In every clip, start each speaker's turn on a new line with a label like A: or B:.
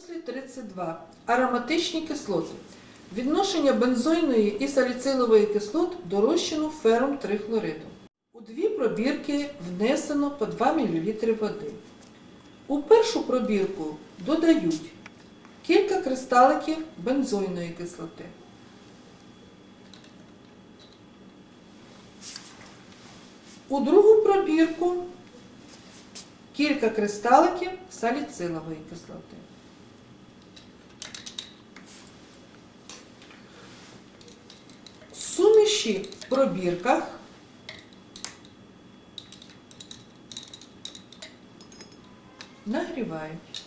A: Дослід 32. Ароматичні кислоти. Відношення бензойної і саліцилової кислот до розчину ферум 3 хлориду. У дві пробірки внесено по 2 мл води. У першу пробірку додають кілька кристаликів бензойної кислоти. У другу пробірку кілька кристаликів саліцилової кислоти. В пробірках нагрівають.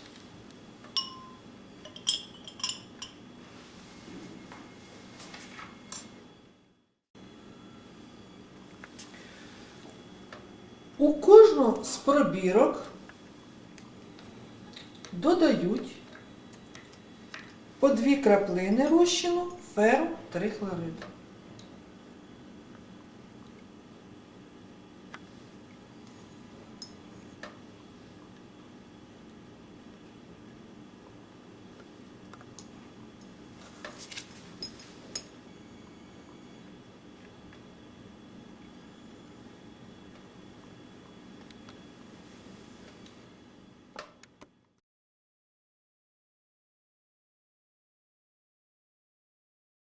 A: У кожну з пробірок додають по дві краплини розчину ферм 3 хлориду.